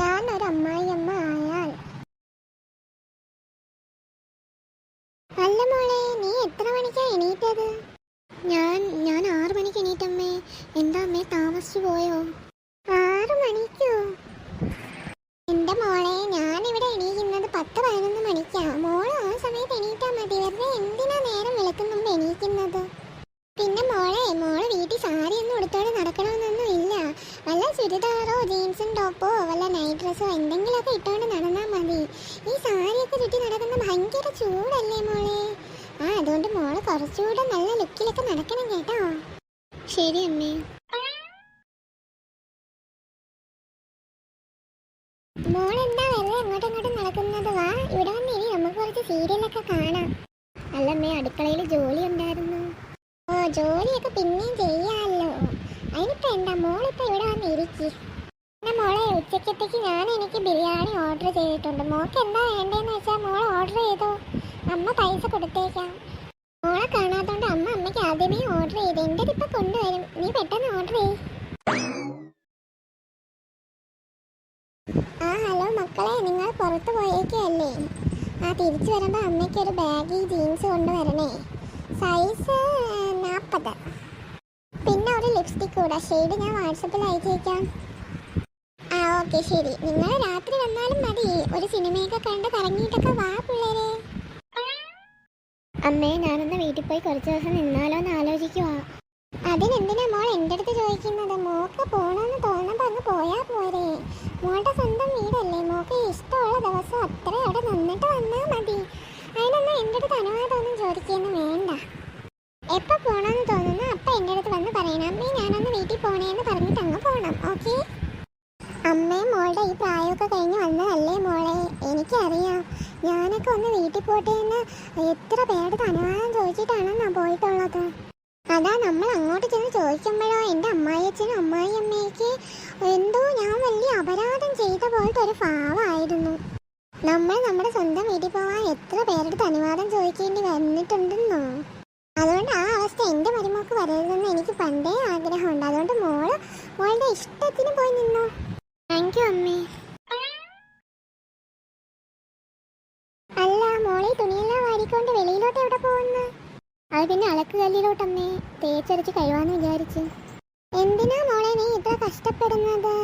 ഞാൻ ഒരു അമ്മായിയമ്മ ആയാൽ. അല്ല മോളെ നീ എത്ര മണിക്കാ എണീറ്റത്? ഞാൻ ഞാൻ ആറു മണിക്ക് എണീറ്റമ്മേ. എന്താ അമ്മേ താമസിച്ചു പോയോ? ആറു മണിക്കോ? എന്റെ മോളെ ഞാൻ ഇവിടെ എണീക്കുന്നത് പത്ത് പതിനൊന്ന് മണിക്കാ. ചുരിദാറോ ജീൻസും ടോപ്പോ വല്ല നൈറ്റ് ഡ്രസ്സോ എന്തെങ്കിലുമൊക്കെ ഇട്ടുകൊണ്ട് നടന്നാൽ മതി. ഈ സാരിയൊക്കെ ചുറ്റി നടക്കുന്ന ഭയങ്കര ചൂടല്ലേ മോളെ? ആ അതുകൊണ്ട് മോൾ കുറച്ചുകൂടെ നല്ല ലുക്കിലൊക്കെ നടക്കണം കേട്ടോ. ശരി അമ്മേ. മോളെന്താ വെറുതെ അങ്ങോട്ടും ഇങ്ങോട്ടും നടക്കുന്നത്? വാ ഇവിടെ വന്ന് ഇനി നമുക്ക് കുറച്ച് സീരിയലൊക്കെ കാണാം. അല്ലമ്മേ അടുക്കളയിൽ ജോലി അതിനിപ്പോ എന്താ മോളിപ്പോ ഇവിടെ വന്ന് ഇരിക്കി എന്നാ മോളെ ഉച്ചക്കത്തേക്ക് ഞാൻ എനിക്ക് ബിരിയാണി ഓർഡർ ചെയ്തിട്ടുണ്ട്. മോൾക്ക് എന്താ വേണ്ടതെന്ന് വെച്ചാൽ മോൾ ഓർഡർ ചെയ്തോ. അമ്മ പൈസ കൊടുത്തേക്കാം. മോളെ കാണാത്തോണ്ട് അമ്മ അമ്മയ്ക്ക് ആദ്യമേ ഓർഡർ ചെയ്ത്. എന്റെ ഇപ്പൊ കൊണ്ടുവരും. നീ പെട്ടെന്ന് ഓർഡർ ചെയ് ആ ഹലോ മക്കളെ നിങ്ങൾ പുറത്ത് പോയേക്കല്ലേ? ആ തിരിച്ചു വരുമ്പോൾ അമ്മയ്ക്ക് ഒരു ബാഗി ജീൻസ് കൊണ്ടുവരണേ. സൈസ് നാൽപ്പത് ഒരു ലിപ്സ്റ്റിക് കൂടെ. ഷെയ്ഡ് ഞാൻ വാട്സപ്പിൽ അയച്ചേക്കാം. ആ ഓക്കെ ശരി. നിങ്ങൾ രാത്രി വന്നാലും മതി. ഒരു സിനിമയൊക്കെ കണ്ട് കറങ്ങിയിട്ടൊക്കെ വാ പിള്ളേരെ. അമ്മേ ഞാനൊന്ന് വീട്ടിൽ പോയി കുറച്ച് ദിവസം നിന്നാലോ എന്ന് ആലോചിക്കുവാ. അതിനെന്തിനാ മോൾ എന്റെ അടുത്ത് ചോദിക്കുന്നത്? മോക്ക് പോകണമെന്ന് തോന്നുമ്പോൾ അങ്ങ് പോയാൽ പോരെ. മോളുടെ സ്വന്തം വീടല്ലേ. മോക്ക് ഇഷ്ടമുള്ള ദിവസം അത്ര അവിടെ നിന്നിട്ട് വന്നാൽ മതി. അതിനൊന്നും എന്റെ അടുത്ത് അനുവാദമൊന്നും ചോദിക്കുന്നു വേണ്ട. എപ്പോൾ പോകണമെന്ന് പറയണം ഞാനൊന്ന് വീട്ടിൽ പോണേന്ന് പറഞ്ഞിട്ട് അങ്ങ് പോകണം ഓക്കെ? അമ്മയും മോളുടെ ഈ പ്രായമൊക്കെ കഴിഞ്ഞ് വന്നതല്ലേ മോളെ? എനിക്കറിയാം. ഞാനൊക്കെ ഒന്ന് വീട്ടിൽ പോട്ടെ എന്ന് എത്ര പേരുടെ അനുവാദം ചോദിച്ചിട്ടാണ് ഞാൻ പോയിട്ടുള്ളത്. അതാ നമ്മൾ അങ്ങോട്ട് ചെന്ന് ചോദിക്കുമ്പോഴോ എന്റെ അമ്മായിയച്ഛനും അമ്മായി അമ്മയ്ക്ക് എന്തോ ഞാൻ വലിയ അപരാധം ചെയ്ത പോലത്തെ ഒരു ഭാവമായിരുന്നു. നമ്മൾ നമ്മുടെ സ്വന്തം വീട്ടിൽ പോവാൻ എത്ര പേരുടെ അനുവാദം ചോദിക്കേണ്ടി വന്നിട്ടുണ്ടെന്നോ? അതുകൊണ്ട് മരുമോക്ക് വരരുതെന്ന് എനിക്ക് പണ്ടേ ആഗ്രഹമുണ്ട്. അതുകൊണ്ട് മോൾ മോളുടെ ഇഷ്ടത്തിന് പോയി നിന്നു. താങ്ക് യു അമ്മേ. അല്ല മോളെ തുണിയെല്ലാം വാരിക്കൊണ്ട് വെളിയിലോട്ട് എവിടെ പോകുന്നു? അത് പിന്നെ അളക്ക് കല്ലിലോട്ടമ്മേ തേച്ചരച്ച് കഴിവാന്ന് വിചാരിച്ച്. എന്തിനാ മോളെ നീ ഇത്ര കഷ്ടപ്പെടുന്നത്?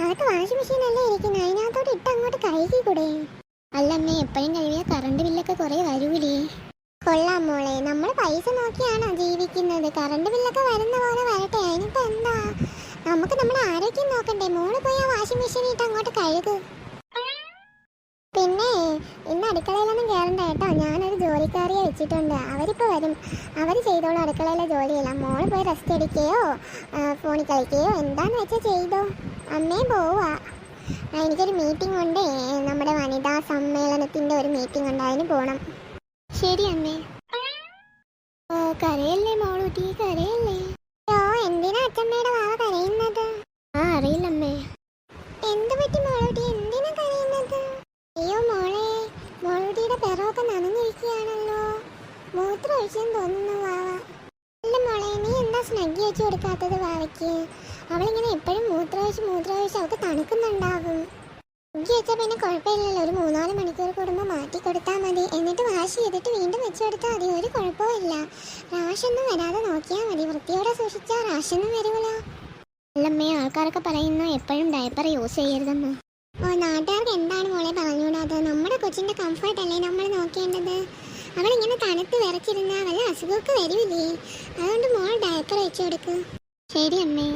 അതൊക്കെ വാഷിംഗ് മെഷീനല്ലേ ഇരിക്കുന്നത് അതിനകത്തോട്ട് ഇട്ട് അങ്ങോട്ട് കഴുകി കൂടെ അല്ലമ്മേ എപ്പോഴും കഴിവിയ കറണ്ട് ബില്ലൊക്കെ കുറേ വരൂലേ കൊള്ളാം മോളെ. നമ്മൾ പൈസ നോക്കിയാണോ ജീവിക്കുന്നത്? കറണ്ട് ബില്ലൊക്കെ വരുന്ന പോലെ വരട്ടെ. അതിനിപ്പോ എന്താ? നമുക്ക് നമ്മുടെ ആരോഗ്യം നോക്കണ്ടേ. മോൾ പോയി ആ വാഷിംഗ് മെഷീൻ ഇട്ട് അങ്ങോട്ട് കഴുകും. പിന്നെ ഇന്ന് അടുക്കളയിലൊന്നും കയറണ്ട കേട്ടോ. ഞാനൊരു ജോലിക്കാരിയെ വെച്ചിട്ടുണ്ട്. അവരിപ്പോൾ വരും. അവർ ചെയ്തോളൂ. അടുക്കളയിലെ ജോലിയെല്ലാം. മോൾ പോയി റെസ്റ്റ് എടുക്കുകയോ ഫോണിൽ കളിക്കുകയോ എന്താന്ന് വെച്ചാൽ ചെയ്തോ. അമ്മേ പോവാ. എനിക്കൊരു മീറ്റിംഗ് ഉണ്ട്. നമ്മുടെ വനിതാ സമ്മേളനത്തിന്റെ ഒരു മീറ്റിംഗ് ഉണ്ട്. അതിന് പോകണം ശരി അമ്മേ. ഓ കരയല്ലേ മോളൂട്ടി കരയല്ലേ? ഓ എന്തിനാ അച്ഛമ്മയുടെ വാവ കരയുന്നത്? ആ അറിയില്ലമ്മേ. എന്ത് പറ്റി മോളൂട്ടി? എന്തിനാ കരയുന്നത്? അയ്യോ മോളെ മോളൂട്ടിയുടെ പിറവൊക്കെ നനഞ്ഞിരിക്കുകയാണല്ലോ. മൂത്രം ഒഴിച്ചെന്ന് തോന്നുന്നു വാവ. അല്ല മോളെ നീ എന്താ സ്നഗ്ഗി വെച്ച് കൊടുക്കാത്തത് വാവയ്ക്ക്? അവളിങ്ങനെ എപ്പോഴും മൂത്രം ഒഴിച്ച് മൂത്രം ഒഴിച്ച് അവൾക്ക് തണുക്കുന്നുണ്ടാവും. സ്നഗ്ഗി വെച്ചാൽ പിന്നെ കുഴപ്പമില്ലല്ലോ. ഒരു മൂന്നാൽ മണിക്കൂർ കൂടുമ്പോൾ മാറ്റി കൊടുത്താൽ മതി. ചെയ്തിട്ട് വീണ്ടും വെച്ചു കൊടുത്താൽ മതി. ഒരു കുഴപ്പമില്ല റാഷൊന്നും വരാതെ നോക്കിയാൽ മതി. വൃത്തിയോടെ സൂക്ഷിച്ചാൽ റാഷൊന്നും വരുമല്ലോ അല്ലമ്മേ ആൾക്കാരൊക്കെ പറയുന്നു എപ്പോഴും ഡയപ്പർ യൂസ് ചെയ്യരുതെന്ന്. ഓ നാട്ടുകാർക്ക് എന്താണ് മോളെ പറഞ്ഞുകൂടാതെ നമ്മുടെ കൊച്ചിന്റെ കംഫർട്ട് അല്ലേ നമ്മൾ നോക്കേണ്ടത്? അവളിങ്ങനെ തണുത്ത് വിറച്ചിരുന്നാൽ വല്ല അസുഖമൊക്കെ വരുമില്ലേ അതുകൊണ്ട് മോൾ ഡയപ്പർ വെച്ചു കൊടുക്കും ശരി അമ്മേ.